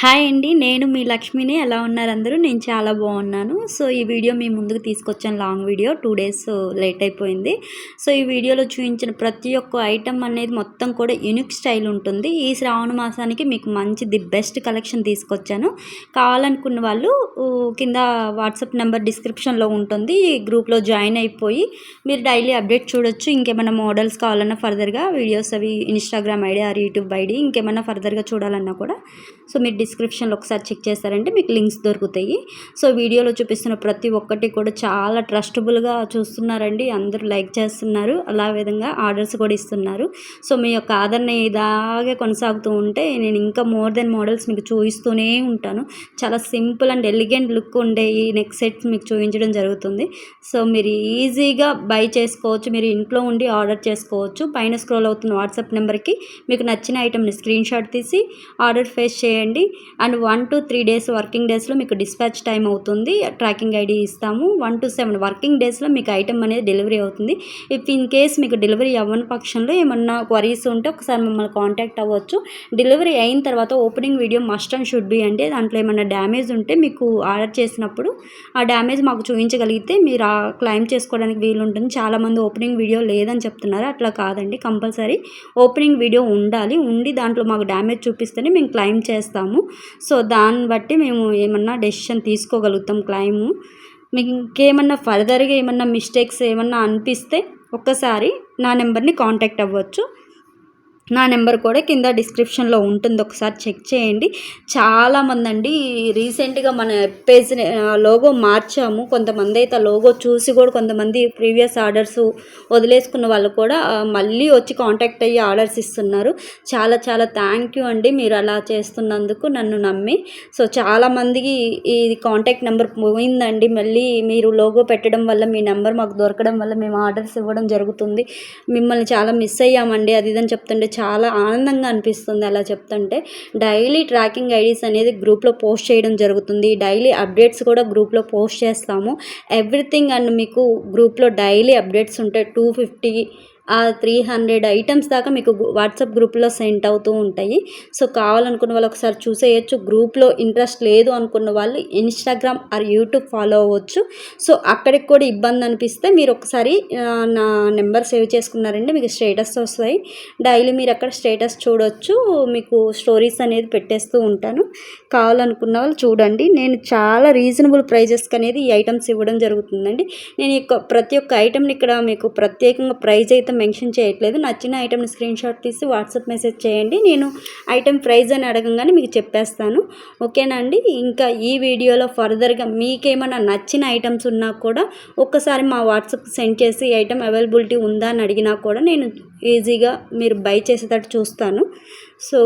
Hi అండి నేను మీ లక్ష్మిని. ఎలా ఉన్నారు అందరూ? నేను చాలా బాగున్నాను. సో ఈ వీడియో మీ ముందుకు తీసుకొచ్చాను. Long video two days late అయిపోయింది. సో ఈ వీడియోలో చూపించిన ప్రతి ఒక్క ఐటమ్ అనేది మొత్తం కూడా యూనిక్ స్టైల్ ఉంటుంది. ఈ శ్రావణ మాసానికి మీకు మంచి ది బెస్ట్ కలెక్షన్ తీసుకొచ్చాను. కావాలనుకున్న వాళ్ళు కింద వాట్సాప్ నెంబర్ డిస్క్రిప్షన్లో ఉంటుంది. ఈ గ్రూప్లో జాయిన్ అయిపోయి మీరు డైలీ అప్డేట్ చూడొచ్చు. ఇంకేమైనా మోడల్స్ కావాలన్నా ఫర్దర్గా వీడియోస్ అవి Instagram ID or YouTube ID ఇంకేమైనా ఫర్దర్గా చూడాలన్నా కూడా. సో మీరు డిస్క్రిప్షన్లో ఒకసారి చెక్ చేస్తారంటే మీకు లింక్స్ దొరుకుతాయి. సో వీడియోలో చూపిస్తున్న ప్రతి ఒక్కటి కూడా చాలా ట్రస్టబుల్గా చూస్తున్నారండి. అందరూ లైక్ చేస్తున్నారు. అలా విధంగా ఆర్డర్స్ కూడా ఇస్తున్నారు. సో మీ యొక్క ఆదరణ ఇలాగే కొనసాగుతూ ఉంటే నేను ఇంకా మోర్ దెన్ మోడల్స్ మీకు చూపిస్తూనే ఉంటాను. చాలా సింపుల్ అండ్ ఎలిగెంట్ లుక్ ఉండే ఈ నెక్ సెట్స్ మీకు చూపించడం జరుగుతుంది. సో మీరు ఈజీగా బై చేసుకోవచ్చు. మీరు ఇంట్లో ఉండి ఆర్డర్ చేసుకోవచ్చు. పైన స్క్రోల్ అవుతున్న వాట్సాప్ నెంబర్కి మీకు నచ్చిన ఐటెంని స్క్రీన్ షాట్ తీసి ఆర్డర్ ఫేస్ చేయండి. And one to three days working డేస్లో మీకు డిస్పాచ్ టైం అవుతుంది. ట్రాకింగ్ ఐడి ఇస్తాము. వన్ టు సెవెన్ వర్కింగ్ డేస్లో మీకు ఐటమ్ అనేది డెలివరీ అవుతుంది. ఇఫ్ ఇన్ కేస్ మీకు డెలివరీ అవ్వని పక్షంలో ఏమన్నా క్వరీస్ ఉంటే ఒకసారి మమ్మల్ని కాంటాక్ట్ అవ్వచ్చు. డెలివరీ అయిన తర్వాత opening video must and should be అంటే దాంట్లో ఏమన్నా డ్యామేజ్ ఉంటే మీకు ఆర్డర్ చేసినప్పుడు ఆ డ్యామేజ్ మాకు చూపించగలిగితే మీరు ఆ క్లైమ్ చేసుకోవడానికి వీలుంటుంది. చాలామంది ఓపెనింగ్ వీడియో లేదని చెప్తున్నారు. అట్లా కాదండి. కంపల్సరీ ఓపెనింగ్ వీడియో ఉండాలి. ఉండి దాంట్లో మాకు డ్యామేజ్ చూపిస్తేనే మేము క్లైమ్ చేస్తాము. సో దాన్ని బట్టి మేము ఏమన్నా డెసిషన్ తీసుకోగలుగుతాం క్లైము. మీకు ఇంకేమన్నా ఫర్దర్గా ఏమన్నా మిస్టేక్స్ ఏమన్నా అనిపిస్తే ఒక్కసారి నా నెంబర్ని కాంటాక్ట్ అవ్వచ్చు. నా నెంబర్ కూడా కింద డిస్క్రిప్షన్లో ఉంటుంది. ఒకసారి చెక్ చేయండి. చాలామంది అండి రీసెంట్గా మన పేజ్ లోగో మార్చాము. కొంతమంది అయితే లోగో చూసి కూడా కొంతమంది ప్రీవియస్ ఆర్డర్స్ వదిలేసుకున్న వాళ్ళు కూడా మళ్ళీ వచ్చి కాంటాక్ట్ అయ్యి ఆర్డర్స్ ఇస్తున్నారు. చాలా చాలా థ్యాంక్ యూ అండి మీరు అలా చేస్తున్నందుకు నన్ను నమ్మి. సో చాలామందికి ఈ కాంటాక్ట్ నెంబర్ పోయిందండి. మళ్ళీ మీరు లోగో పెట్టడం వల్ల మీ నెంబర్ మాకు దొరకడం వల్ల మేము ఆర్డర్స్ ఇవ్వడం జరుగుతుంది. మిమ్మల్ని చాలా మిస్ అయ్యామండి. అది ఇదని చెప్తుంటే చాలా ఆనందంగా అనిపిస్తుంది అలా చెప్తుంటే. డైలీ ట్రాకింగ్ ఐడీస్ అనేది గ్రూప్లో పోస్ట్ చేయడం జరుగుతుంది. డైలీ అప్డేట్స్ కూడా గ్రూప్లో పోస్ట్ చేస్తాము. ఎవ్రీథింగ్ అండ్ మీకు గ్రూప్లో డైలీ అప్డేట్స్ ఉంటాయి టూ ఫిఫ్టీ ఆ త్రీ హండ్రెడ్ ఐటమ్స్ దాకా మీకు వాట్సాప్ గ్రూప్లో సెండ్ అవుతూ ఉంటాయి. సో కావాలనుకున్న వాళ్ళు ఒకసారి చూసేయచ్చు. గ్రూప్లో ఇంట్రెస్ట్ లేదు అనుకున్న వాళ్ళు ఇన్స్టాగ్రామ్ ఆర్ యూట్యూబ్ ఫాలో అవ్వచ్చు. సో అక్కడికి కూడా ఇబ్బంది అనిపిస్తే మీరు ఒకసారి నా నెంబర్ సేవ్ చేసుకున్నారంటే మీకు స్టేటస్ వస్తాయి. డైలీ మీరు అక్కడ స్టేటస్ చూడొచ్చు. మీకు స్టోరీస్ అనేది పెట్టేస్తూ ఉంటాను. కావాలనుకున్న వాళ్ళు చూడండి. నేను చాలా రీజనబుల్ ప్రైజెస్కి అనేది ఈ ఐటమ్స్ ఇవ్వడం జరుగుతుందండి. నేను ఈ యొక్క ప్రతి ఒక్క ఐటమ్ని ఇక్కడ మీకు ప్రత్యేకంగా ప్రైజ్ అయితే మెన్షన్ చేయట్లేదు. నచ్చిన ఐటమ్ని స్క్రీన్ షాట్ తీసి వాట్సాప్ మెసేజ్ చేయండి. నేను ఐటమ్ ప్రైజ్ అని అడగంగానే మీకు చెప్పేస్తాను. ఓకేనా అండి? ఇంకా ఈ వీడియోలో ఫర్దర్గా మీకేమైనా నచ్చిన ఐటమ్స్ ఉన్నా కూడా ఒక్కసారి మా వాట్సాప్ సెండ్ చేసి ఐటెం ఐటమ్ అవైలబిలిటీ ఉందా అని అడిగినా కూడా నేను ఈజీగా మీరు బై చేసేటట్టు చూస్తాను. సో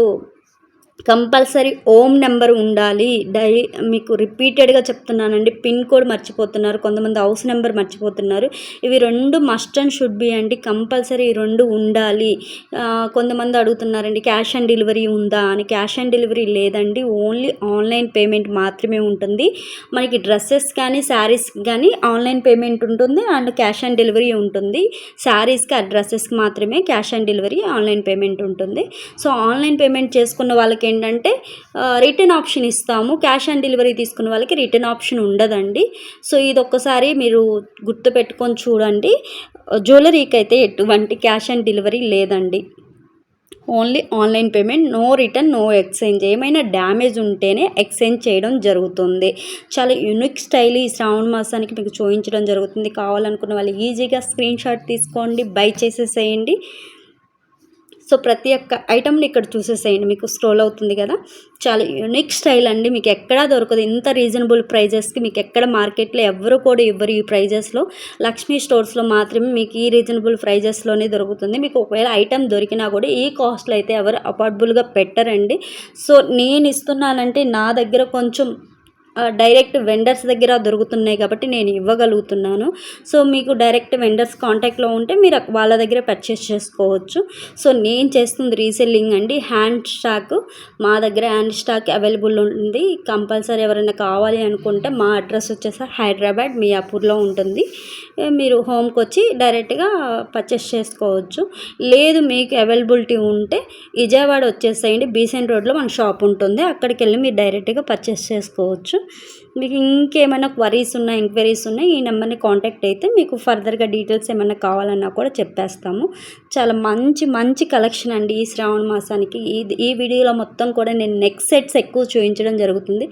కంపల్సరీ ఓమ్ నెంబర్ ఉండాలి. డై మీకు రిపీటెడ్గా చెప్తున్నానండి. పిన్ కోడ్ మర్చిపోతున్నారు. కొంతమంది హౌస్ నెంబర్ మర్చిపోతున్నారు. ఇవి రెండు మస్ట్ అండ్ షుడ్ బి అండి. కంపల్సరీ ఈ రెండు ఉండాలి. కొంతమంది అడుగుతున్నారండి క్యాష్ ఆన్ డెలివరీ ఉందా అని. క్యాష్ ఆన్ డెలివరీ లేదండి. ఓన్లీ ఆన్లైన్ పేమెంట్ మాత్రమే ఉంటుంది. మనకి డ్రెస్సెస్ కానీ శారీస్ కానీ ఆన్లైన్ పేమెంట్ ఉంటుంది అండ్ క్యాష్ ఆన్ డెలివరీ ఉంటుంది. శారీస్కి ఆ డ్రెస్సెస్కి మాత్రమే cash on delivery online payment ఉంటుంది. సో ఆన్లైన్ పేమెంట్ చేసుకున్న వాళ్ళకి ఏంటంటే రిటర్న్ ఆప్షన్ ఇస్తాము. క్యాష్ ఆన్ డెలివరీ తీసుకున్న వాళ్ళకి రిటర్న్ ఆప్షన్ ఉండదండి. సో ఇది ఒక్కసారి మీరు గుర్తు పెట్టుకొని చూడండి. జ్యువెలరీకి అయితే ఎటువంటి క్యాష్ ఆన్ డెలివరీ లేదండి. Only online payment no return no exchange. ఏమైనా డ్యామేజ్ ఉంటేనే ఎక్స్చేంజ్ చేయడం జరుగుతుంది. చాలా యూనిక్ స్టైల్ ఈ శ్రావణ మాసానికి మీకు చూపించడం జరుగుతుంది. కావాలనుకున్న వాళ్ళు ఈజీగా స్క్రీన్ షాట్ తీసుకోండి బై చేసేసేయండి. సో ప్రతి ఒక్క ఐటమ్ని ఇక్కడ చూసేసేయండి మీకు స్క్రోల్ అవుతుంది కదా. చాలా యూనిక్ స్టైల్ అండి. మీకు ఎక్కడా దొరకదు. ఇంత రీజనబుల్ ప్రైజెస్కి మీకు ఎక్కడ మార్కెట్లో ఎవరు కూడా ఇవ్వరు ఈ ప్రైజెస్లో లక్ష్మీ స్టోర్స్లో మాత్రమే మీకు ఈ రీజనబుల్ ప్రైజెస్లోనే దొరుకుతుంది. మీకు ఒకవేళ ఐటమ్ దొరికినా కూడా ఈ కాస్ట్లో అయితే ఎవరు అఫోర్డబుల్గా పెట్టరండి. సో నేను ఇస్తున్నానంటే నా దగ్గర కొంచెం డైరెక్ట్ వెండర్స్ దగ్గర దొరుకుతున్నాయి కాబట్టి నేను ఇవ్వగలుగుతున్నాను. సో మీకు డైరెక్ట్ వెండర్స్ కాంటాక్ట్లో ఉంటే మీరు వాళ్ళ దగ్గర పర్చేస్ చేసుకోవచ్చు. సో నేను చేస్తుంది రీసెల్లింగ్ అండి. హ్యాండ్ స్టాక్ మా దగ్గర హ్యాండ్ స్టాక్ అవైలబుల్ ఉంది. కంపల్సరీ ఎవరైనా కావాలి అనుకుంటే మా అడ్రస్ వచ్చేసి హైదరాబాద్ మియాపూర్లో ఉంటుంది. మీరు హోమ్కి వచ్చి డైరెక్ట్గా పర్చేస్ చేసుకోవచ్చు. లేదు మీకు అవైలబిలిటీ ఉంటే విజయవాడ వచ్చేసేయండి. బీసెంట్ రోడ్లో మన షాప్ ఉంటుంది. అక్కడికి వెళ్ళి మీరు డైరెక్ట్గా పర్చేస్ చేసుకోవచ్చు. మీకు ఇంకేమైనా క్వరీస్ ఉన్నా ఎంక్వైరీస్ ఉన్నాయి ఈ నెంబర్ని కాంటాక్ట్ అయితే మీకు ఫర్దర్గా డీటెయిల్స్ ఏమైనా కావాలన్నా కూడా చెప్పేస్తాము. చాలా మంచి మంచి కలెక్షన్ అండి ఈ శ్రావణ మాసానికి. ఈ ఈ వీడియోలో మొత్తం కూడా నేను నెక్ సెట్స్ ఎక్కువ చూపించడం జరుగుతుంది.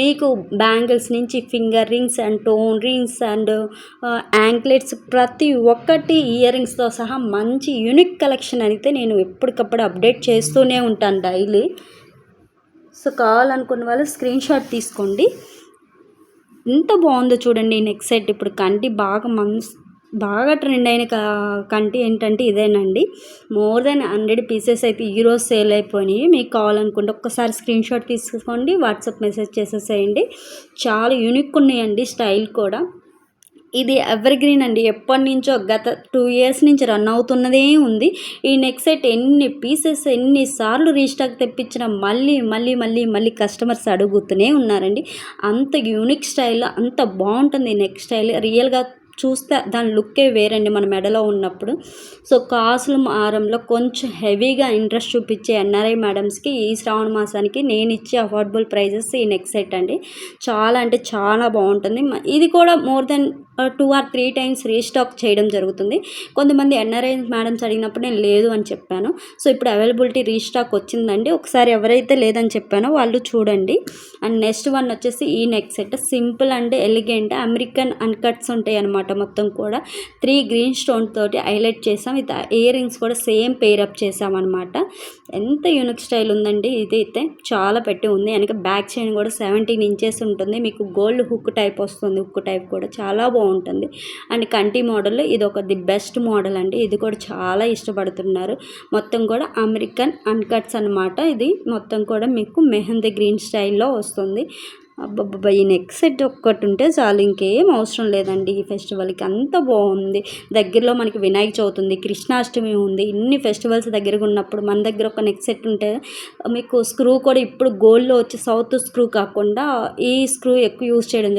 మీకు బ్యాంగిల్స్ నుంచి finger rings and toe rings and anklets ప్రతి ఒక్కటి ఇయర్ రింగ్స్తో సహా మంచి యూనిక్ కలెక్షన్ అయితే నేను ఎప్పటికప్పుడు అప్డేట్ చేస్తూనే ఉంటాను డైలీ సో కావాలనుకున్న వాళ్ళు స్క్రీన్ షాట్ తీసుకోండి. ఎంత బాగుందో చూడండి నెక్స్ట్ నెక్ సెట్ ఇప్పుడు కంటి బాగా మన్స్ బాగా ట్రెండ్ అయిన కంటి ఏంటంటే ఇదేనండి. మోర్ దెన్ హండ్రెడ్ పీసెస్ అయితే ఈరోజు సేల్ అయిపోయినాయి. మీకు కావాలనుకుంటే ఒక్కసారి స్క్రీన్ షాట్ తీసుకోండి. వాట్సాప్ మెసేజ్ చేసేసేయండి. చాలా యూనిక్ ఉన్నాయండి స్టైల్ కూడా. ఇది ఎవర్ గ్రీన్ అండి. ఎప్పటి నుంచో గత టూ ఇయర్స్ నుంచి రన్ అవుతున్నదే ఉంది. ఈ నెక్ సెట్ ఎన్ని పీసెస్ ఎన్నిసార్లు రీస్టాక్ తెప్పించినా మళ్ళీ మళ్ళీ మళ్ళీ మళ్ళీ కస్టమర్స్ అడుగుతూనే ఉన్నారండి. అంత యూనిక్ స్టైల్ అంత బాగుంటుంది ఈ నెక్ స్టైల్ రియల్గా చూస్తే దాని లుక్కే వేరండి మన మెడలో ఉన్నప్పుడు. సో కాసుల మారంలో కొంచెం హెవీగా ఇంట్రెస్ట్ చూపించే ఎన్ఆర్ఐ మేడమ్స్కి ఈ శ్రావణ మాసానికి నేను ఇచ్చే అఫోర్డబుల్ ప్రైజెస్ ఈ నెక్ సెట్ అండి. చాలా అంటే చాలా బాగుంటుంది. ఇది కూడా more than two or three times restock చేయడం జరుగుతుంది. కొంతమంది ఎన్ఆర్ఐ మేడమ్స్ అడిగినప్పుడు నేను లేదు అని చెప్పాను. సో ఇప్పుడు అవైలబిలిటీ రీస్టాక్ వచ్చిందండి. ఒకసారి ఎవరైతే లేదని చెప్పానో వాళ్ళు చూడండి. అండ్ నెక్స్ట్ వన్ వచ్చేసి ఈ neck set simple and elegant American uncuts ఉంటాయి అనమాట మొత్తం కూడా త్రీ గ్రీన్ స్టోన్ తోటి హైలైట్ చేసాం. విత్ ఇయర్ రింగ్స్ కూడా సేమ్ పేర్ అప్ చేసామన్నమాట ఎంత యూనిక్ స్టైల్ ఉందండి. ఇది అయితే చాలా పెట్టి ఉంది. వెనక బ్యాక్ చైన్ కూడా సెవెంటీన్ ఇంచెస్ ఉంటుంది. మీకు గోల్డ్ హుక్ టైప్ వస్తుంది. హుక్ టైప్ కూడా చాలా బాగుంటుంది. అండ్ కంటి మోడల్ ఇది ఒక ది బెస్ట్ మోడల్ అండి. ఇది కూడా చాలా ఇష్టపడుతున్నారు. మొత్తం కూడా అమెరికన్ అన్కట్స్ అన్నమాట. ఇది మొత్తం కూడా మీకు మెహందీ గ్రీన్ స్టైల్లో వస్తుంది. అబ్బబ్బబ్బా ఈ నెక్ సెట్ ఒక్కటి ఉంటే చాలు ఇంకేం అవసరం లేదండి. ఈ ఫెస్టివల్కి అంత బాగుంది. దగ్గరలో మనకి వినాయక చవితి ఉంది కృష్ణాష్టమి ఉంది. ఇన్ని ఫెస్టివల్స్ దగ్గరగా ఉన్నప్పుడు మన దగ్గర ఒక నెక్ సెట్ ఉంటే మీకు స్క్రూ కూడా ఇప్పుడు గోల్డ్లో వచ్చి సౌత్ స్క్రూ కాకుండా ఈ స్క్రూ ఎక్కువ యూజ్ చేయడం జరుగుతుంది